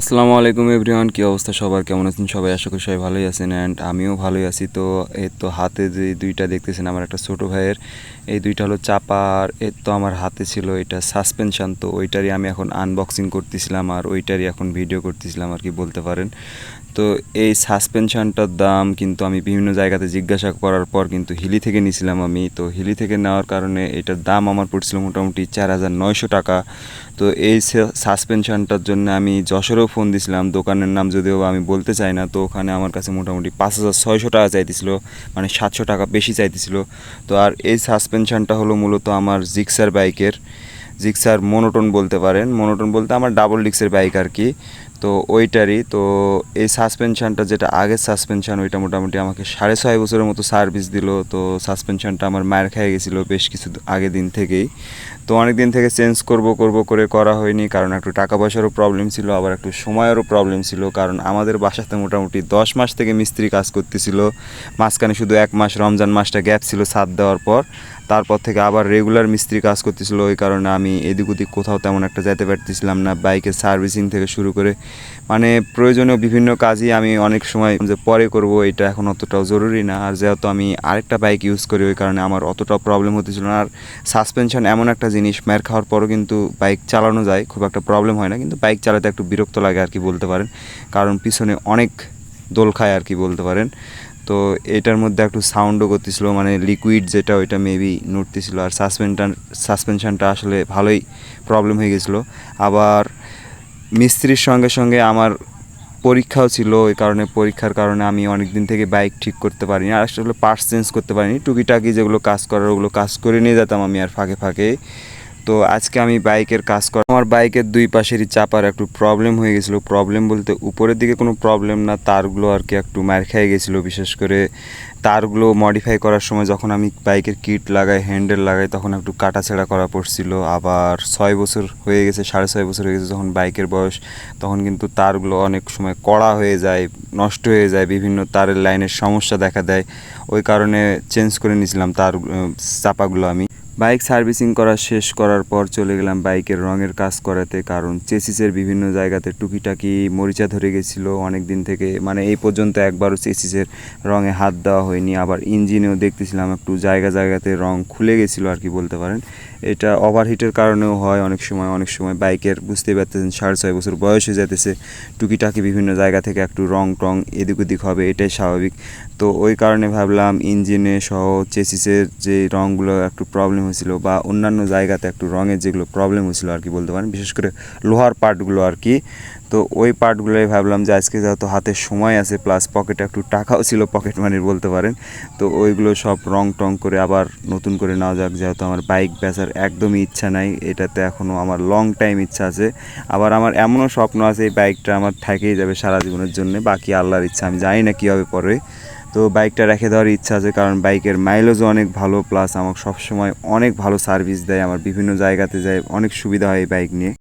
আসসালামু আলাইকুম এভরিওয়ান, কী অবস্থা সবার? কেমন আছেন সবাই? আশা করি সবাই ভালোই আছেন অ্যান্ড আমিও ভালোই আছি। তো এই তো হাতে যে দুইটা দেখতেছেন আমার একটা ছোটো ভাইয়ের, এই দুইটা হলো চাপার এর তো আমার হাতে ছিল এটা সাসপেনশান তো ওইটারই আমি এখন আনবক্সিং করতেছিলাম আর ওইটারই এখন ভিডিও করতেছিলাম আর কি বলতে পারেন। তো এই সাসপেনশনটার দাম কিন্তু আমি বিভিন্ন জায়গাতে জিজ্ঞাসা করার পর কিন্তু হিলি থেকে নিয়েছিলাম আমি। তো হিলি থেকে নেওয়ার কারণে এটার দাম আমার পড়ছিল মোটামুটি চার হাজার নয়শো টাকা। তো এই সাসপেনশনটার জন্য আমি যশোরেও ফোন দিছিলাম, দোকানের নাম যদিও আমি বলতে চাই না, তো ওখানে আমার কাছে মোটামুটি পাঁচ হাজার ছয়শো টাকা চাইতেছিল মানে সাতশো টাকা বেশি চাইতেছিল। তো আর এই সাসপেনশনটা হলো মূলত আমার জিক্সার বাইকের, জিক্সার মনোটন বলতে পারেন। মনোটন বলতে আমার ডাবল ডিক্সের বাইক আর কি। তো ওইটারই, তো এই সাসপেনশানটা যেটা আগের সাসপেনশন ওইটা মোটামুটি আমাকে সাড়ে ছয় বছরের মতো সার্ভিস দিল। তো সাসপেনশনটা আমার মায়ের খেয়ে গেছিল বেশ কিছু আগে দিন থেকেই। তো অনেক দিন থেকে চেঞ্জ করব করব করে করা হয়নি, কারণ একটু টাকা পয়সারও প্রবলেম ছিল, আবার একটু সময়েরও প্রবলেম ছিল। কারণ আমাদের বাসাতে মোটামুটি দশ মাস থেকে মিস্ত্রি কাজ করতেছিল। মাঝখানে শুধু এক মাস, রমজান মাসটা গ্যাপ ছিল সাত দেওয়ার পর। তারপর থেকে আবার রেগুলার মিস্ত্রি কাজ করতেছিল, ওই কারণে আমি এদিক ওদিক কোথাও তেমন একটা যেতে পারতেছিলাম না। বাইকের সার্ভিসিং থেকে শুরু করে মানে প্রয়োজনীয় বিভিন্ন কাজই আমি অনেক সময় যে পরে করব, এটা এখন অতটাও জরুরি না। আর যেহেতু আমি আরেকটা বাইক ইউজ করি, ওই কারণে আমার অতটাও প্রবলেম হতেছিল না। আর সাসপেনশন এমন একটা জিনিস ম্যার খাওয়ার পরও কিন্তু বাইক চালানো যায়, খুব একটা প্রবলেম হয় না। কিন্তু বাইক চালাতে একটু বিরক্ত লাগে আর কি বলতে পারেন। কারণ পিছনে অনেক দোল খায় আর কি বলতে পারেন। তো এটার মধ্যে একটু সাউন্ডও করতেছিল মানে লিকুইড যেটা, ওইটা মেবি নড়তেছিল। আর সাসপেনশন সাসপেনশনটা আসলে ভালোই প্রবলেম হয়ে গেছিল। আবার মিস্ত্রির সঙ্গে সঙ্গে আমার পরীক্ষাও ছিল, ওই কারণে পরীক্ষার কারণে আমি অনেক দিন থেকে বাইক ঠিক করতে পারিনি। আর আসলে পার্টস চেঞ্জ করতে পারিনি। টুকিটাকি যেগুলো কাজ করার ওগুলো কাজ করে নিয়ে যেতাম আমি আর ফাঁকে ফাঁকে। তো আজকে আমি বাইকের কাজ কর আমার বাইকের দুই পাশেরই চাপার একটু প্রবলেম হয়ে গেছিল। প্রবলেম বলতে উপরের দিকে কোনো প্রবলেম না, তারগুলো আর কি একটু মার খেয়ে গেছিল। বিশেষ করে তারগুলো মডিফাই করার সময় যখন আমি বাইকের কিট লাগাই হ্যান্ডেল লাগাই, তখন একটু কাটাছেড়া করা পড়ছিল। আবার ছয় বছর হয়ে গেছে, সাড়ে ছয় বছর হয়ে গেছে যখন বাইকের বয়স, তখন কিন্তু তারগুলো অনেক সময় কড়া হয়ে যায়, নষ্ট হয়ে যায়, বিভিন্ন তারের লাইনের সমস্যা দেখা দেয়। ওই কারণে চেঞ্জ করে নিয়েছিলাম তার চাপাগুলো আমি। বাইক সার্ভিসিং করা শেষ করার পর চলে গেলাম বাইকের রঙের কাজ করাতে, কারণ চেসিসের বিভিন্ন জায়গাতে টুকিটাকি মরিচা ধরে গেছিল অনেক দিন থেকে। মানে এই পর্যন্ত একবারও চেসিসের রঙে হাত দেওয়া হয়নি। আবার ইঞ্জিনেও দেখতেছিলাম একটু জায়গা জায়গাতে রং খুলে গেছিল আর কি বলতে পারেন। এটা ওভারহিটের কারণেও হয় অনেক সময় অনেক সময় বাইকের বুঝতে পারতেছেন, সাড়ে ছয় বছর বয়স হয়ে যেতেছে টুকিটাকি বিভিন্ন জায়গা থেকে একটু রং টং এদিক ওদিক হবে, এটাই স্বাভাবিক। তো ওই কারণে ভাবলাম ইঞ্জিনে সহ চেসিসের যে রঙগুলো একটু প্রবলেম হয়েছিল বা অন্যান্য জায়গাতে একটু রঙের যেগুলো প্রবলেম হয়েছিল আর কি বলতে পারেন, বিশেষ করে লোহার পার্টগুলো আর কি, তো ওই পার্টগুলোই ভাবলাম যে আজকে যেহেতু হাতে সময় আছে প্লাস পকেটে একটু টাকাও ছিল পকেট মানির বলতে পারেন, তো ওইগুলো সব রং টং করে আবার নতুন করে নেওয়া যাক, যেহেতু আমার বাইক বেচার একদমই ইচ্ছা নাই, এটাতে এখনও আমার লং টাইম ইচ্ছা আছে। আবার আমার এমনও স্বপ্ন আছে, এই বাইকটা আমার থেকেই যাবে সারা জীবনের জন্য, বাকি আল্লাহর ইচ্ছা, আমি জানি না কীভাবে হবে পরে। তো বাইকটা রেখে দেওয়ার ইচ্ছা আছে, কারণ বাইকের মাইলেজও অনেক ভালো প্লাস আমাকে সবসময় অনেক ভালো সার্ভিস দেয়, আমার বিভিন্ন জায়গাতে যায়, অনেক সুবিধা হয় এই বাইক নিয়ে।